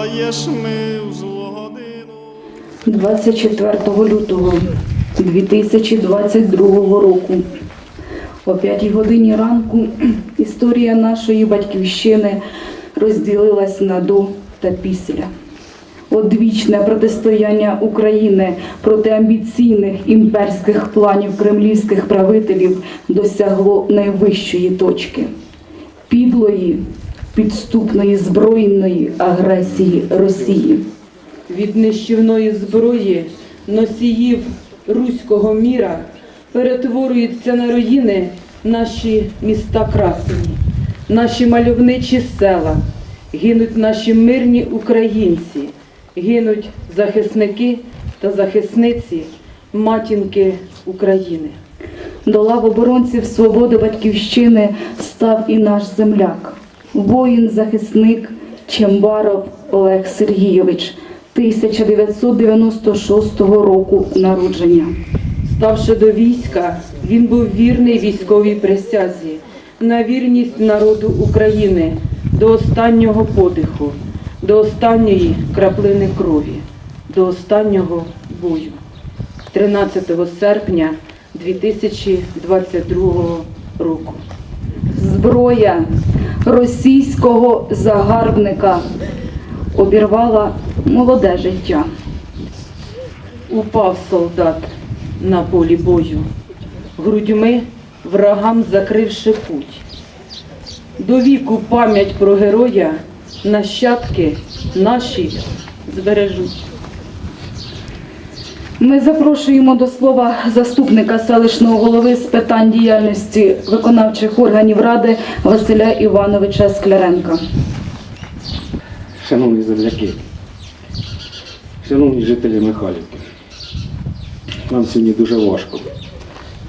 Ей, залаєш ми в злу годину. 24 лютого 2022 року о 5 годині ранку історія нашої батьківщини розділилась на до та після. Одвічне протистояння України проти амбіційних імперських планів кремлівських правителів досягло найвищої точки підлої, підступної збройної агресії Росії. від нищівної зброї носіїв руського міра перетворюються на руїни наші міста красені, наші мальовничі села, гинуть наші мирні українці, гинуть захисники та захисниці, матінки України. До лав оборонців свободи батьківщини став і наш земляк, воїн-захисник Чембаров Олег Сергійович, 1996 року народження. Ставши до війська, він був вірний військовій присязі на вірність народу України до останнього подиху, до останньої краплини крові, до останнього бою. 13 серпня 2022 року. Зброя російського загарбника обірвала молоде життя. Упав солдат на полі бою, грудьми врагам закривши путь. До віку пам'ять про героя нащадки наші збережуть. Ми запрошуємо до слова заступника селищного голови з питань діяльності виконавчих органів ради Василя Івановича Скляренка. Шановні земляки, шановні жителі Михайлівки, нам сьогодні дуже важко.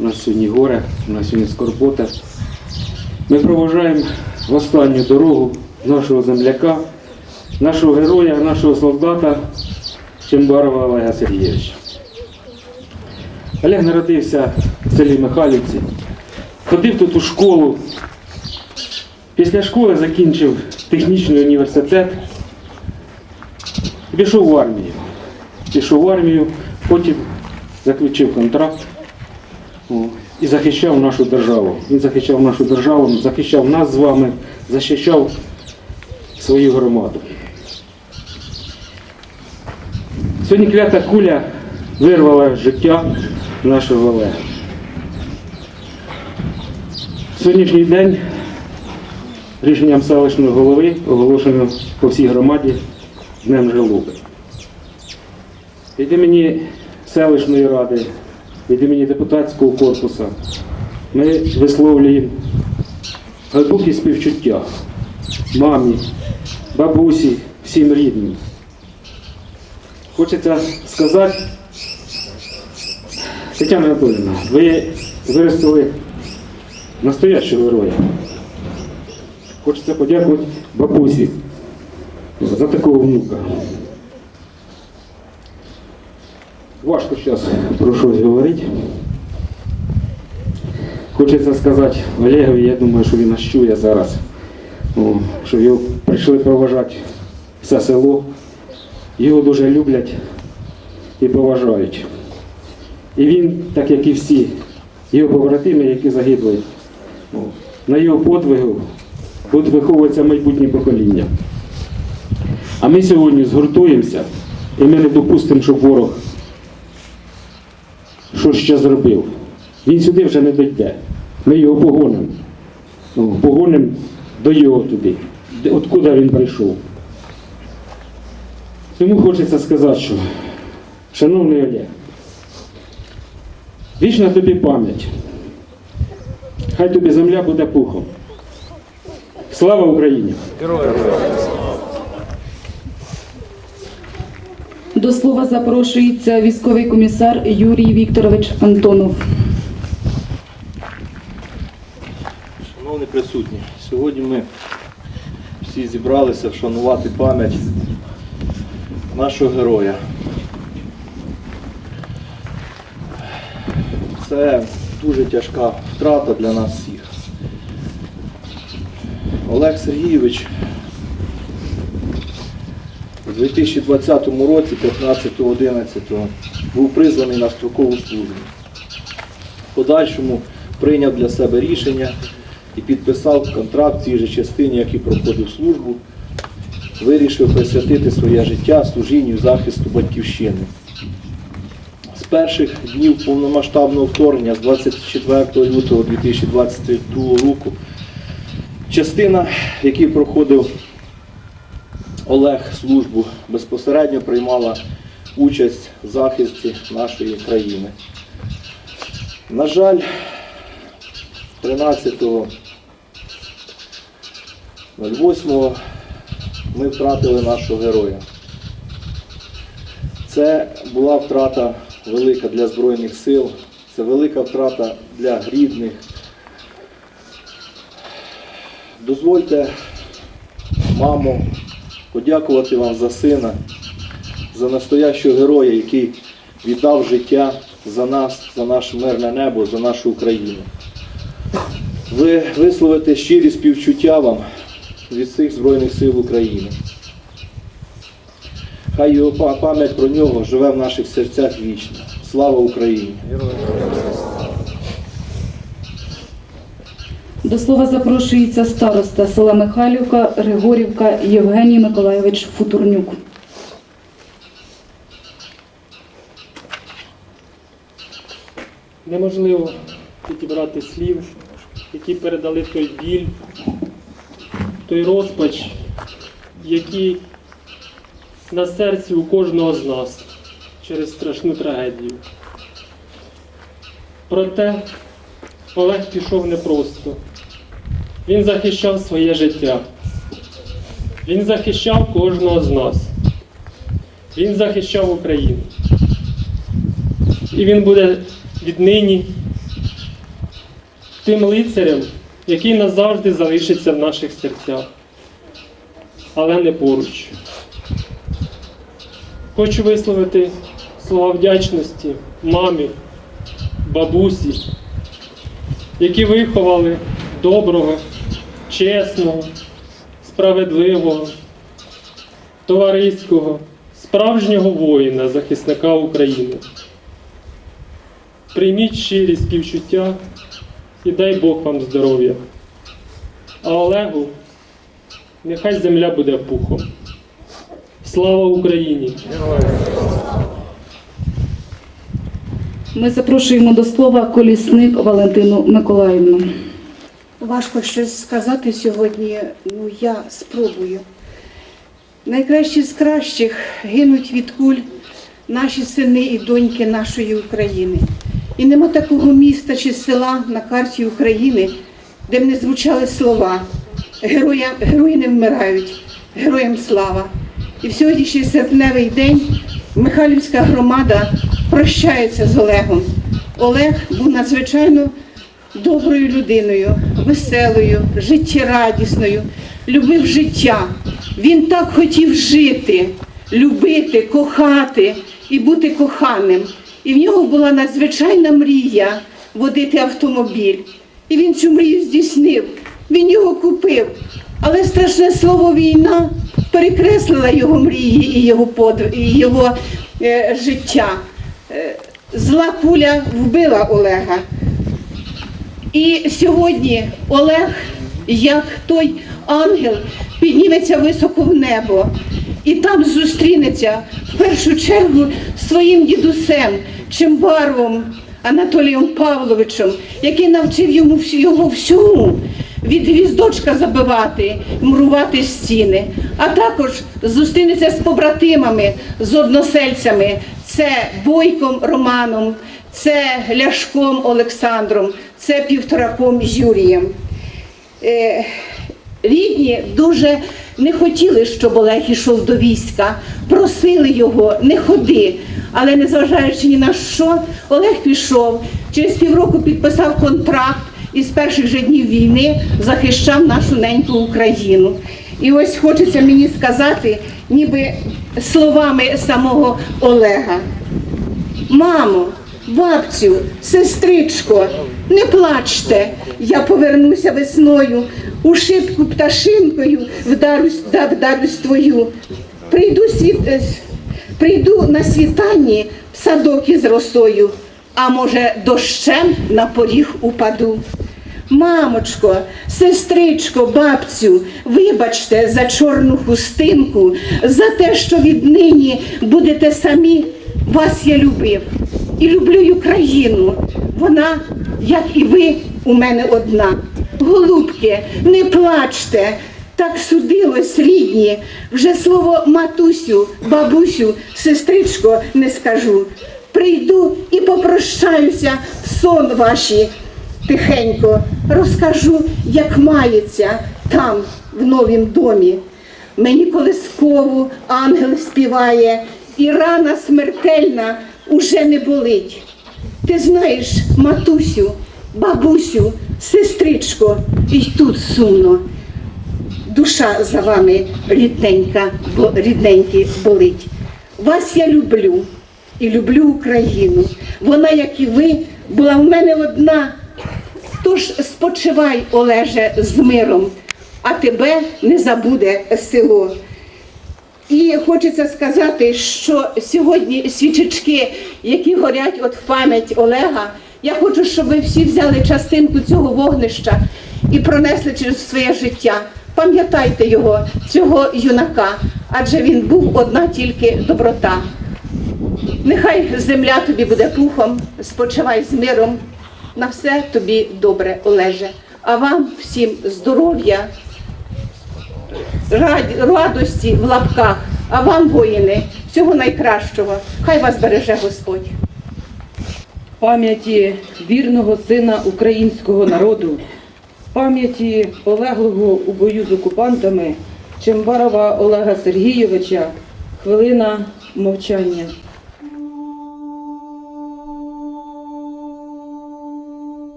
У нас сьогодні горе, у нас сьогодні скорбота. Ми проважаємо в останню дорогу нашого земляка, нашого героя, нашого солдата Чембарова Олега Сергійовича. Олег народився в селі Михайлівці, ходив тут у школу. Після школи закінчив технічний університет. Пішов в армію. Пішов в армію, потім заключив контракт і захищав нашу державу. Він захищав нашу державу, захищав нас з вами, захищав свою громаду. Сьогодні клята куля вирвала життя нашого Олега. Сьогоднішній день рішенням селищної голови оголошено по всій громаді Днем Желуби. Від імені селищної ради, від імені депутатського корпусу ми висловлюємо глибокі співчуття мамі, бабусі, всім рідним. Хочеться сказати, Тетяна Анатолійовна, ви виростили настоящого героя. Хочеться подякувати бабусі за такого внука. Важко зараз про щось говорити. Хочеться сказати Олегові, я думаю, що він нас чує зараз, що його прийшли проважати все село. Його дуже люблять і поважають. І він, так як і всі його побратими, які загибли, на його подвигу будуть виховуватися майбутнє покоління. А ми сьогодні згуртуємося і ми не допустимо, щоб ворог що ще зробив. Він сюди вже не дойде. Ми його погонимо. Ну, Погонимо до його туди, откуда він прийшов. Тому хочеться сказати, що, шановний Олег, Вічна тобі пам'ять. Хай тобі земля буде пухом. Слава Україні! До слова запрошується військовий комісар Юрій Вікторович Антонов. Шановні присутні, сьогодні ми всі зібралися вшанувати пам'ять нашого героя. Це дуже тяжка втрата для нас всіх. Олег Сергійович у 2020 році, 15.11, був призваний на строкову службу. Подальшому прийняв для себе рішення і підписав контракт в цій же частині, як і проходив службу, вирішив присвятити своє життя служінню захисту батьківщини. Перших днів повномасштабного вторгнення, з 24 лютого 2022 року, частина, в якій проходив Олег службу, безпосередньо приймала участь в захисті нашої країни. На жаль, 13.08 ми втратили нашого героя. Це була втрата велика для Збройних сил, це велика втрата для рідних. Дозвольте, мамо, подякувати вам за сина, за настоящого героя, який віддав життя за нас, за наше мирне небо, за нашу Україну. Ви висловите щирі співчуття вам від всіх Збройних сил України. Хай його пам'ять про нього живе в наших серцях вічно. Слава Україні! До слова запрошується староста села Михайлівка Григорівка Євгеній Миколайович Футурнюк. Неможливо підібрати слів, які передали той біль, той розпач, який на серці у кожного з нас через страшну трагедію. Проте Олег пішов непросто. Він захищав своє життя. Він захищав кожного з нас. Він захищав Україну. І він буде віднині тим лицарем, який назавжди залишиться в наших серцях, але не поруч. Хочу висловити слова вдячності мамі, бабусі, які виховали доброго, чесного, справедливого, товариського, справжнього воїна, захисника України. Прийміть щирі співчуття і дай Бог вам здоров'я. А Олегу, нехай земля буде пухом. Слава Україні! Ми запрошуємо до слова колісник Валентину Миколаївну. Важко щось сказати сьогодні, ну я спробую. Найкращі з кращих гинуть від куль наші сини і доньки нашої України. І нема такого міста чи села на карті України, де б не звучали слова Героя, Герої не вмирають, героям слава. І в сьогоднішній серпневий день Михайлівська громада прощається з Олегом. Олег був надзвичайно доброю людиною, веселою, життєрадісною, любив життя. Він так хотів жити, любити, кохати і бути коханим. І в нього була надзвичайна мрія водити автомобіль. І він цю мрію здійснив. Він його купив. Але страшне слово війна перекреслила його мрії і його подв... і його е, життя. Е, зла куля вбила Олега. І сьогодні Олег, як той ангел, підніметься високо в небо і там зустрінеться в першу чергу своїм дідусем Чимбаровим Анатолієм Павловичем, який навчив йому всю- всьому. Від гвіздочка забивати, мурувати стіни, а також зустрінеться з побратимами, з односельцями. Це Бойком Романом, це Ляшком Олександром, це Півтораком Юрієм. Е, рідні дуже не хотіли, щоб Олег ішов до війська, просили його, не ходи. Але незважаючи ні на що, Олег пішов. Через півроку підписав контракт і з перших же днів війни захищав нашу неньку Україну. І ось хочеться мені сказати, ніби словами самого Олега. Мамо, бабцю, сестричко, не плачте, я повернуся весною, у шибку пташинкою вдарусь, да, вдарусь твою. Прийду, світ, е, прийду на світанні в садок із росою, а може дощем на поріг упаду. Мамочко, сестричко, бабцю, вибачте за чорну хустинку, за те, що віднині будете самі. Вас я любив і люблю Україну. Вона, як і ви, у мене одна. Голубки, не плачте. Так судилось рідні. Вже слово матусю, бабусю, сестричко не скажу. Прийду і попрощаюся в сон ваші тихенько. Розкажу, як мається там, в новім домі. Мені колискову ангел співає, і рана смертельна уже не болить. Ти знаєш, матусю, бабусю, сестричко, і тут сумно. Душа за вами рідненька, рідненькі болить. Вас я люблю і люблю Україну. Вона, як і ви, була в мене одна. Тож спочивай, Олеже, з миром, а тебе не забуде село. І хочеться сказати, що сьогодні свічечки, які горять от в пам'ять Олега, я хочу, щоб ви всі взяли частинку цього вогнища і пронесли через своє життя. Пам'ятайте його, цього юнака, адже він був одна тільки доброта. Нехай земля тобі буде пухом, спочивай з миром. На все тобі добре, Олеже. А вам всім здоров'я, радості в лапках, а вам, воїни, всього найкращого. Хай вас береже Господь. пам'яті вірного сина українського народу, пам'яті полеглого у бою з окупантами Чембарова Олега Сергійовича, хвилина мовчання.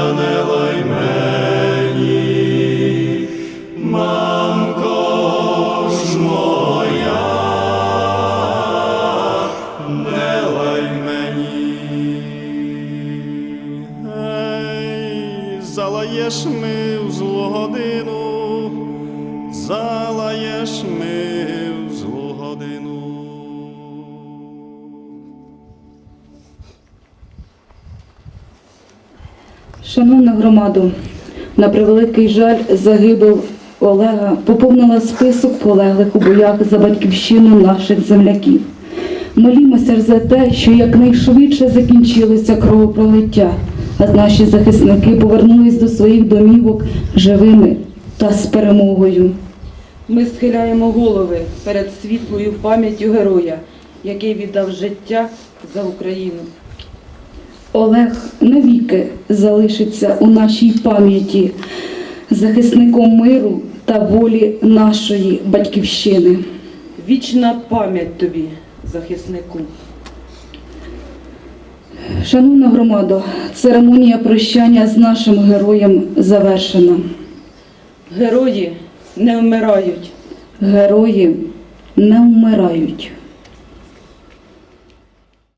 Моя не Шановна громаду, на превеликий жаль загибель Олега поповнила список полеглих у боях за батьківщину наших земляків. Молімося за те, що якнайшвидше закінчилося кровопролиття, а наші захисники повернулись до своїх домівок живими та з перемогою. Ми схиляємо голови перед світлою пам'яттю героя, який віддав життя за Україну. Олег навіки залишиться у нашій пам'яті захисником миру та волі нашої батьківщини. Вічна пам'ять тобі, захиснику. Шановна громадо, церемонія прощання з нашим героєм завершена. Герої не вмирають. Герої не вмирають.